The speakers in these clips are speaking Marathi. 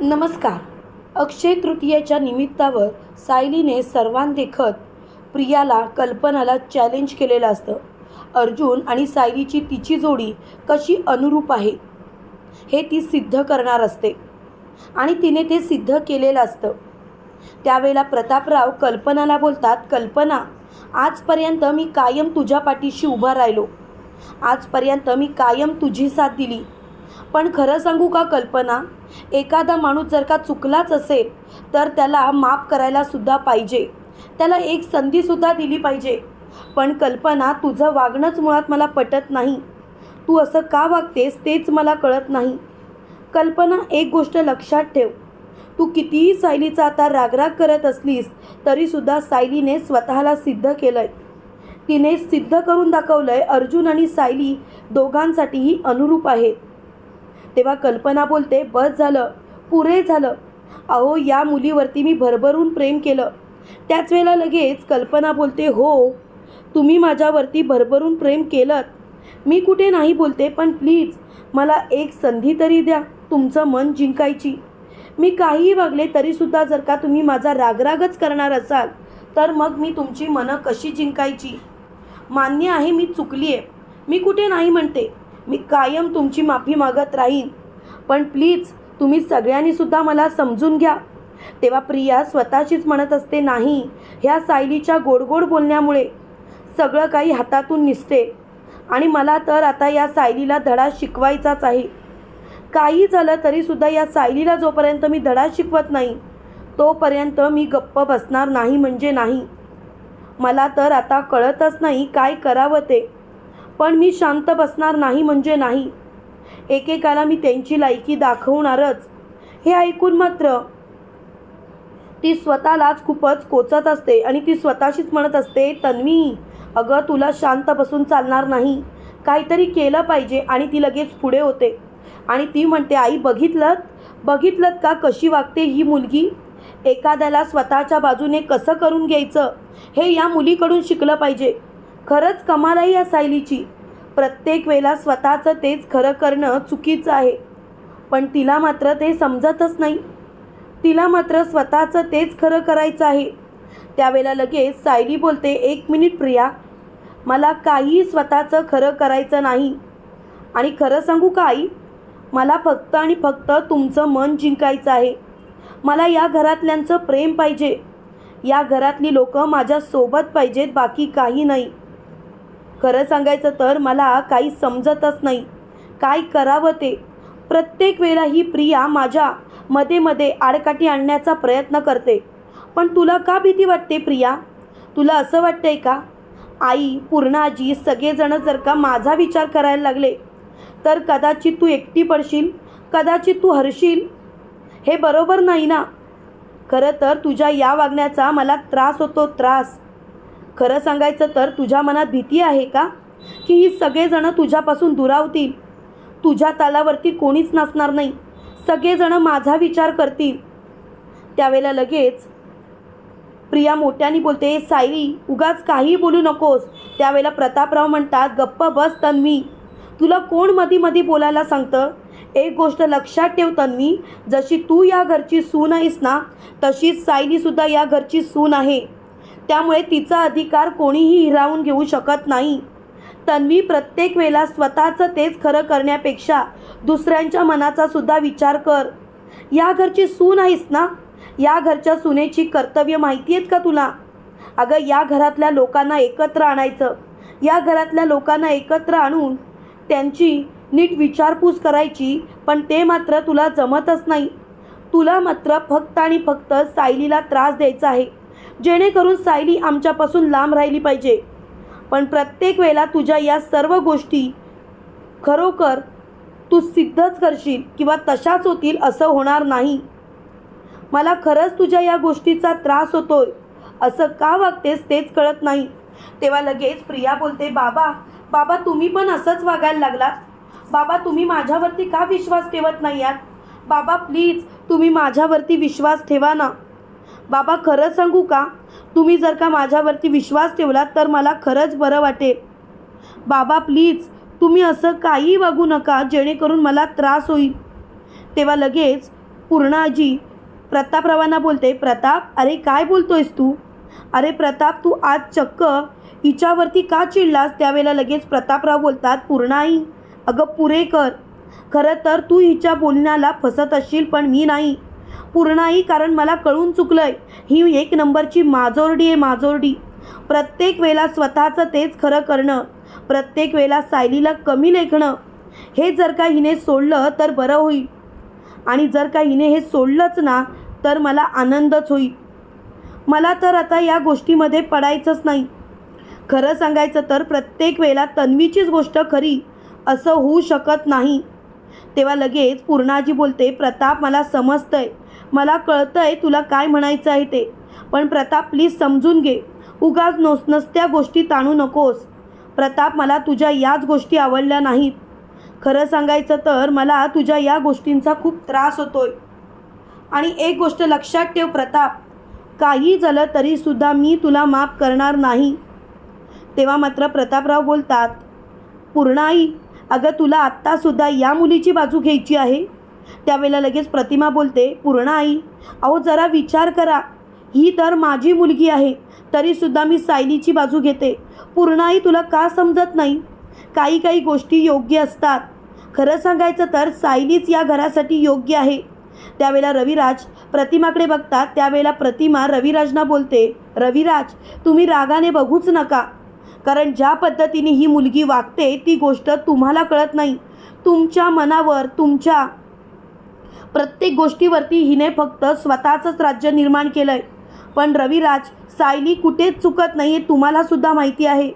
नमस्कार. अक्षय तृतीयेच्या निमित्तावर सायलीने सर्वांदेखत प्रियाला कल्पनाला चॅलेंज केलेलं असतं. अर्जुन आणि सायलीची तिची जोडी कशी अनुरूप आहे हे ती सिद्ध करणार असते. आणि तिने ते सिद्ध केलेलं असतं. त्यावेळेला प्रतापराव कल्पनाला बोलतात कल्पना आजपर्यंत मी कायम तुझ्या पाठीशी उभा राहिलो. आजपर्यंत मी कायम तुझी साथ दिली. पण खरं सांगू का कल्पना? एखादा माणूस जर का चुकलाच असेल तर त्याला माफ करायला सुद्धा पाहिजे. त्याला एक संधीसुद्धा दिली पाहिजे. पण कल्पना तुझं वागणंच मुळात मला पटत नाही. तू असं का वागतेस तेच मला कळत नाही. कल्पना एक गोष्ट लक्षात ठेव. तू कितीही सायलीचा आता रागराग करत असलीस तरीसुद्धा सायलीने स्वतःला सिद्ध केलं आहे तिने सिद्ध करून दाखवलं आहे अर्जुन आणि सायली दोघांसाठीही अनुरूप आहेत. तेव्हा कल्पना बोलते बस झालं. पुरे झालं. अहो या मुलीवरती मी भरभरून प्रेम केलं. त्याच वेळेला लगेच कल्पना बोलते हो तुम्ही माझ्यावरती भरभरून प्रेम केलं मी कुठे नाही बोलते पण प्लीज मला एक संधी तरी द्या तुमचं मन जिंकायची. मी काहीही वागले तरीसुद्धा जर का तुम्ही माझा रागरागच करणार असाल तर मग मी तुमची मनं कशी जिंकायची? मान्य आहे मी चुकली आहे मी कुठे नाही म्हणते. मी कायम तुमची माफी मागत राहीन. पण प्लीज तुम्ही सगळ्यांनीसुद्धा मला समजून घ्या. तेव्हा प्रिया स्वतःशीच म्हणत असते नाही ह्या सायलीच्या गोडगोड बोलण्यामुळे सगळं काही हातातून निसते. आणि मला तर आता या सायलीला धडा शिकवायचाच आहे. काही झालं तरीसुद्धा या सायलीला जोपर्यंत मी धडा शिकवत नाही तोपर्यंत मी गप्प बसणार नाही म्हणजे नाही. मला तर आता कळतच नाही काय करावं ते. पण मी शांत बसणार नाही म्हणजे नाही. एकेकाला मी त्यांची लायकी दाखवणारच. हे ऐकून मात्र ती स्वतःलाच खूपच कोचत असते आणि ती स्वतःशीच म्हणत असते तन्वी अगं तुला शांत बसून चालणार नाही. काहीतरी केलं पाहिजे. आणि ती लगेच पुढे होते. आणि ती म्हणते आई बघितलं बघितलं का कशी वागते ही मुलगी? एखाद्याला स्वतःच्या बाजूने कसं करून घ्यायचं? हे या मुलीकडून शिकलं पाहिजे. खरंच कमाल या सायलीची. प्रत्येक वेळेला स्वतःचं तेच खरं करणं चुकीचं आहे. पण तिला मात्र ते समजतच नाही. तिला मात्र स्वतःचं तेच खरं करायचं आहे. त्यावेळेला लगेच सायली बोलते एक मिनिट प्रिया मला काही स्वतःचं खरं करायचं नाही. आणि खरं सांगू का आई? मला फक्त आणि फक्त तुमचं मन जिंकायचं आहे. मला या घरातल्यांचं प्रेम पाहिजे. या घरातली लोकं माझ्यासोबत पाहिजेत बाकी काही नाही. खरं सांगायचं तर मला काही समजतच नाही. काय करावं ते? प्रत्येक वेळा ही प्रिया माझ्या मध्ये मध्ये आडकाठी आणण्याचा प्रयत्न करते. पण तुला का भीती वाटते प्रिया? तुला असं वाटतंय का? आई पूर्णाजी सगळेजण जर का माझा विचार करायला लागले तर कदाचित तू एकटी पडशील? कदाचित तू हरशील? हे बरोबर नाही ना? खरं तर तुझ्या या वागण्याचा मला त्रास होतो त्रास. खरं सांगायचं तर तुझ्या मनात भीती आहे का? की ही सगळेजणं तुझ्यापासून दुरावतील? तुझ्या तालावरती कोणीच नसणार नाही. सगळेजणं माझा विचार करतील. त्यावेळेला लगेच प्रिया मोठ्याने बोलते सायली उगाच काही बोलू नकोस. त्यावेळेला प्रतापराव म्हणतात गप्प बस तन्वी. तुला कोण मधी मधी बोलायला सांगतं? एक गोष्ट लक्षात ठेव तन्वी जशी तू या घरची सून आहेस ना तशीच सायलीसुद्धा या घरची सून आहे. त्यामुळे तिचा अधिकार कोणीही हिरावून घेऊ शकत नाही. तन्वी प्रत्येक वेळेला स्वतःचं तेच खरं करण्यापेक्षा दुसऱ्यांच्या मनाचा सुद्धा विचार कर. या घरची सून आहेस ना? या घरच्या सुनेची कर्तव्य माहिती आहेत का तुला? अगं या घरातल्या लोकांना एकत्र आणायचं. या घरातल्या लोकांना एकत्र आणून त्यांची नीट विचारपूस करायची पण ते मात्र तुला जमतच नाही. तुला मात्र फक्त आणि फक्त सायलीला त्रास द्यायचा आहे. जेणेकरून सायली आमच्यापासून लांब राहिली पाहिजे. पण प्रत्येक वेळेला तुझ्या या सर्व गोष्टी खरोखर तू सिद्धच करशील किंवा तशाच होतील असं होणार नाही. मला खरंच तुझ्या या गोष्टीचा त्रास होतोय. असं का वागतेस तेच कळत नाही. तेव्हा लगेच प्रिया बोलते बाबा बाबा तुम्ही पण असंच वागायला लागलात. बाबा तुम्ही माझ्यावरती का विश्वास ठेवत नाही आहात? बाबा प्लीज तुम्ही माझ्यावरती विश्वास ठेवा ना. बाबा खरं सांगू का? तुम्ही जर का माझ्यावरती विश्वास ठेवलात तर मला खरंच बरं वाटेल. बाबा प्लीज तुम्ही असं काही वागू नका जेणेकरून मला त्रास होईल. तेव्हा लगेच पूर्णा आजी प्रतापरावांना बोलते प्रताप अरे काय बोलतोयस तू? अरे प्रताप तू आज चक्क हिच्यावरती का चिडलास? त्यावेळेला लगेच प्रतापराव बोलतात पूर्णाई अगं पुरे कर खरं तर तू हिच्या बोलण्याला फसत असशील पण मी नाही. पूर्णाई कारण मला कळून चुकलंय. ही एक नंबरची माजोरडी आहे माजोरडी. प्रत्येक वेळेला स्वतःचं तेच खरं करणं प्रत्येक वेळेला सायलीला कमी लेखणं हे जर का हिने सोडलं तर बरं होईल. आणि जर का हिने हे सोडलंच ना तर मला आनंदच होईल. मला तर आता या गोष्टीमध्ये पडायचंच नाही. खरं सांगायचं तर प्रत्येक वेळेला तन्वीचीच गोष्ट खरी असं होऊ शकत नाही. तेव्हा लगेच पूर्णाजी बोलते प्रताप मला समजतंय. मला कळतंय तुला काय म्हणायचं आहे ते. पण प्रताप प्लीज समजून घे. उगाच नोस नसत्या गोष्टी ताणू नकोस. प्रताप मला तुझ्या याच गोष्टी आवडल्या नाहीत. खरं सांगायचं तर मला तुझ्या या गोष्टींचा खूप त्रास होतोय. आणि एक गोष्ट लक्षात ठेव प्रताप. काही झालं तरीसुद्धा मी तुला माफ करणार नाही. तेव्हा मात्र प्रतापराव बोलतात पूर्णाई अगं तुला आत्तासुद्धा या मुलीची बाजू घ्यायची आहे? त्यावेळेला लगेच प्रतिमा बोलते पूर्ण आई अहो जरा विचार करा. ही तर माझी मुलगी आहे तरीसुद्धा मी सायलीची बाजू घेते. पूर्णाई तुला का समजत नाही? काही काही गोष्टी योग्य असतात. खरं सांगायचं तर सायलीच या घरासाठी योग्य आहे. त्यावेळेला रविराज प्रतिमाकडे बघतात. त्यावेळेला प्रतिमा रविराजना बोलते रविराज तुम्ही रागाने बघूच नका. कारण ज्या पद्धतीने ही मुलगी वागते ती गोष्ट तुम्हाला कळत नाही. तुमच्या मनावर तुमच्या प्रत्येक गोष्टीवरती हिने फक्त स्वतःचंच राज्य निर्माण केलं आहे पण रविराज सायली कुठेच चुकत नाही हे तुम्हालासुद्धा माहिती आहे.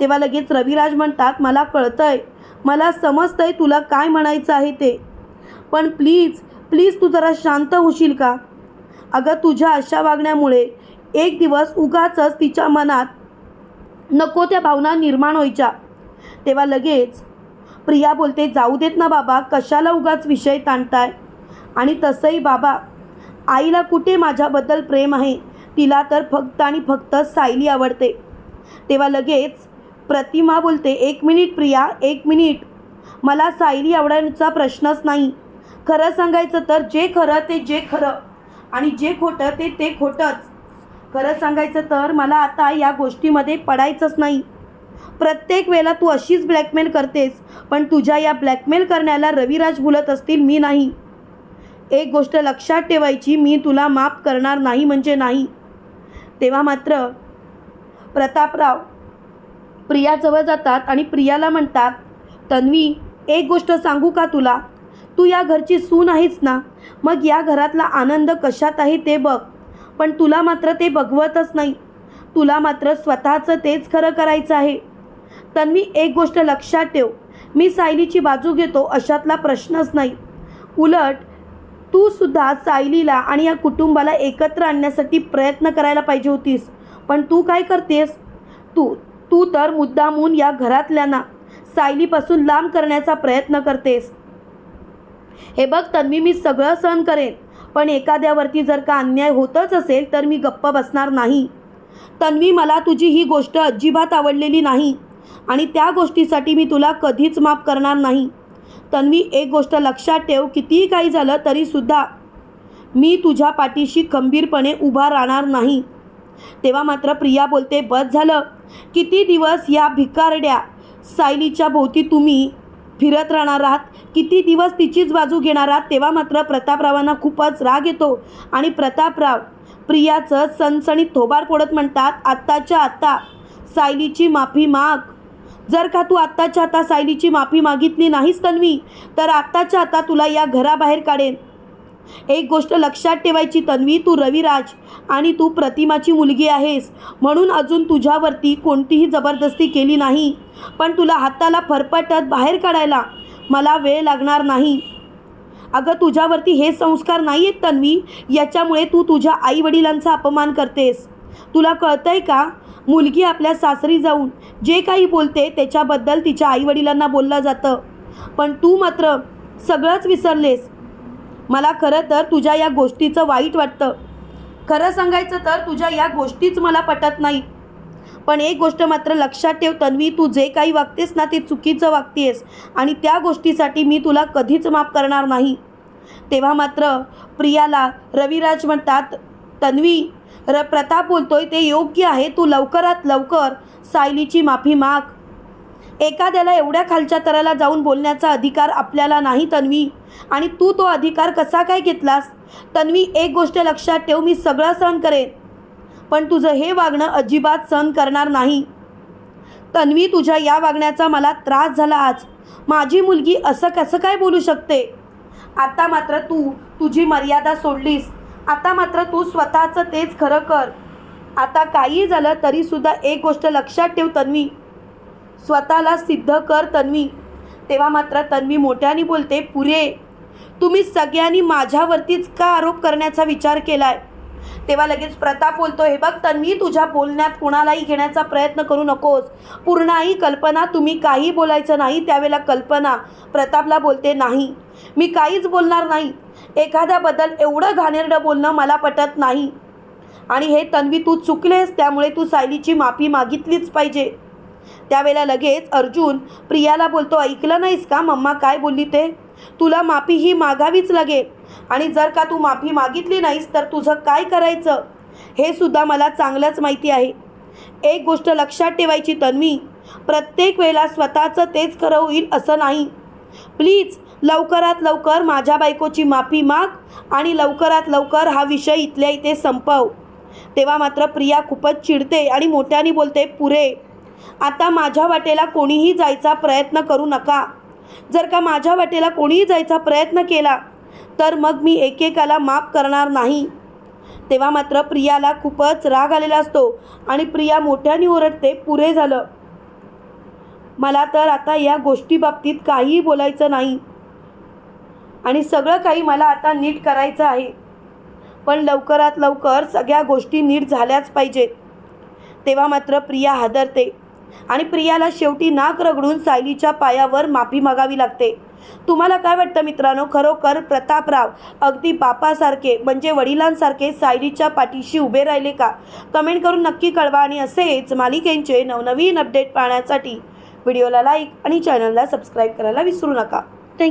तेव्हा लगेच रविराज म्हणतात मला कळतंय. मला समजतंय तुला काय म्हणायचं आहे ते. पण प्लीज प्लीज तू जरा शांत होशील का? अगं तुझ्या अशा वागण्यामुळे एक दिवस उगाचच तिच्या मनात नको त्या भावना निर्माण व्हायच्या. तेव्हा लगेच प्रिया बोलते जाऊ देत ना बाबा कशाला उगाच विषय ताणताय? आणि तसंही बाबा आईला कुठे माझ्याबद्दल प्रेम आहे? तिला तर फक्त आणि फक्त सायली आवडते. तेव्हा लगेच प्रतिमा बोलते एक मिनिट प्रिया एक मिनिट. मला सायली आवडण्याचा प्रश्नच नाही. खरं सांगायचं तर जे खरं ते जे खरं आणि जे खोटं ते ते खोटंच. खरं सांगायचं तर मला आता या गोष्टीमध्ये पडायचंच नाही. प्रत्येक वेळेला तू अशीच ब्लॅकमेल करतेस पण तुझ्या या ब्लॅकमेल करण्याला रविराज भुलत असतील मी नाही. एक गोष्ट लक्षात ठेवायची मी तुला माफ करणार नाही म्हणजे नाही. तेव्हा मात्र प्रतापराव प्रियाजवळ जातात आणि प्रियाला म्हणतात तन्वी एक गोष्ट सांगू का तुला? तू या घरची सून आहेस ना? मग या घरातला आनंद कशात आहे ते बघ. पण तुला मात्र ते बघवतच नाही. तुला मात्र स्वतःचं तेच खरं करायचं आहे. तन्वी एक गोष्ट लक्षात ठेव. मी सायलीची बाजू घेतो अशातला प्रश्नच नाही. उलट तू सुद्धा सायलीला आणि या कुटुंबाला एकत्र आणण्यासाठी प्रयत्न करायला पाहिजे होतीस. पण तू काय करतेस? तू तू तर मुद्दामून या घरातल्यांना सायलीपासून लांब करण्याचा प्रयत्न करतेस. हे बघ तन्वी मी सगळं सहन करेन. पण एखाद्यावरती जर का अन्याय होतच असेल तर मी गप्प बसणार नाही. तन्वी मला तुझी ही गोष्ट अजिबात आवडलेली नाही आणि त्या गोष्टीसाठी मी तुला कधीच माफ करणार नाही. तन्वी एक गोष्ट लक्षात ठेव कितीही काही झालं तरीसुद्धा मी तुझ्या पाठीशी खंबीरपणे उभा राहणार नाही. तेव्हा मात्र प्रिया बोलते बस झालं. किती दिवस या भिकारड्या सायलीच्या भोवती तुम्ही फिरत राहणार आहात. किती दिवस तिचीच बाजू घेणार आहात तेव्हा मात्र प्रतापरावांना खूपच राग येतो. आणि प्रतापराव प्रियाचं सणसणीत थोबार फोडत म्हणतात आत्ताच्या आत्ता सायलीची माफी माग. जर का तू आत्ताच्या आता सायलीची माफी मागितली नाहीस तन्वी तर आत्ताच्या आता तुला या घराबाहेर काढेन. एक गोष्ट लक्षात ठेवायची तन्वी तू रविराज आणि तू प्रतिमाची मुलगी आहेस. म्हणून अजून तुझ्यावरती कोणतीही जबरदस्ती केली नाही. पण तुला हाताला फरफटत बाहेर काढायला मला वेळ लागणार नाही. अगं तुझ्यावरती हे संस्कार नाही आहेत तन्वी. याच्यामुळे तू तुझ्या आईवडिलांचा अपमान करतेस. तुला कळतंय का? मुलगी आपल्या सासरी जाऊन जे काही बोलते त्याच्याबद्दल तिच्या आईवडिलांना बोललं जातं. पण तू मात्र सगळंच विसरलेस. मला खरं तर तुझ्या या गोष्टीचं वाईट वाटतं. खरं सांगायचं तर तुझ्या या गोष्टीच मला पटत नाही. पण एक गोष्ट मात्र लक्षात ठेव तन्वी तू जे काही वागतेस ना ते चुकीचं वागतेस आणि त्या गोष्टीसाठी मी तुला कधीच माफ करणार नाही. तेव्हा मात्र प्रियाला रविराज म्हणतात तन्वी र प्रताप बोलतोय ते योग्य आहे तू लवकरात लवकर सायलीची माफी माग. एखाद्याला एवढ्या खालच्या तराला जाऊन बोलण्याचा अधिकार आपल्याला नाही तन्वी. आणि तू तो अधिकार कसा काय घेतलास? तन्वी एक गोष्ट लक्षात ठेव मी सगळं सहन करेन. पण तुझं हे वागणं अजिबात सहन करणार नाही. तन्वी तुझ्या या वागण्याचा मला त्रास झाला आज. माझी मुलगी असं कसं काय बोलू शकते? आता मात्र तू तुझी मर्यादा सोडलीस. आता मात्र तू स्वतःचं तेच खरं कर. आता काही झालं तरीसुद्धा एक गोष्ट लक्षात ठेव तन्वी. स्वतःला सिद्ध कर तन्वी. तेव्हा मात्र तन्वी मोठ्याने बोलते पुरे तुम्ही सगळ्यांनी माझ्यावरतीच का आरोप करण्याचा विचार केलाय? तेव्हा लगेच प्रताप बोलतो हे बघ तन्वी तुझ्या बोलण्यात कुणालाही घेण्याचा प्रयत्न करू नकोस. पूर्णाही कल्पना तुम्ही काही बोलायचं नाही त्यावेळेला कल्पना. प्रतापला बोलते नाही मी काहीच बोलणार नाही. एखाद्याबद्दल एवढं घाणेरडं बोलणं मला पटत नाही. आणि हे तन्वी तू चुकलेस त्यामुळे तू सायलीची माफी मागितलीच पाहिजे. त्यावेळेला लगेच अर्जुन प्रियाला बोलतो ऐकलं नाहीस का मम्मा काय बोलली ते? तुला माफी ही मागावीच लागेल. आणि जर का तू माफी मागितली नाहीस तर तुझं काय करायचं? हे सुद्धा मला चांगलंच माहिती आहे. एक गोष्ट लक्षात ठेवायची तन्वी प्रत्येक वेळेला स्वतःचं तेच खरं होईल असं नाही. प्लीज लवकरात लवकर माझ्या बायकोची माफी माग आणि लवकरात लवकर हा विषय इथल्या इथे संपव. तेव्हा मात्र प्रिया खूपच चिडते आणि मोठ्याने बोलते पुरे आता माझ्या वाटेला कोणीही जायचा प्रयत्न करू नका. जर का माझ्या वाटेला कोणीही जायचा प्रयत्न केला तर मग मी एकेकाला माफ करणार नाही. तेव्हा मात्र प्रियाला खूपच राग आलेला असतो आणि प्रिया मोठ्याने ओरडते पुरे झालं. मला तर आता या गोष्टीबाबतीत काहीही बोलायचं नाही. आणि सगळं काही मला आता नीट करायचं आहे. पण लवकरात लवकर सगळ्या गोष्टी नीट झाल्याच पाहिजेत. तेव्हा मात्र प्रिया हादरते. आणि प्रियाला शेवटी नाक रगडून सायलीच्या पायावर माफी मागावी लागते. तुम्हाला काय वाटतं मित्रांनो? खरोखर प्रतापराव अगदी बापासारखे म्हणजे वडिलांसारखे सायलीच्या पाठीशी उभे राहिले का? कमेंट करून नक्की कळवा आणि असेच मालिकेंचे नवनवीन अपडेट पाहण्यासाठी व्हिडिओला लाईक आणि चॅनलला सबस्क्राईब करायला विसरू नका.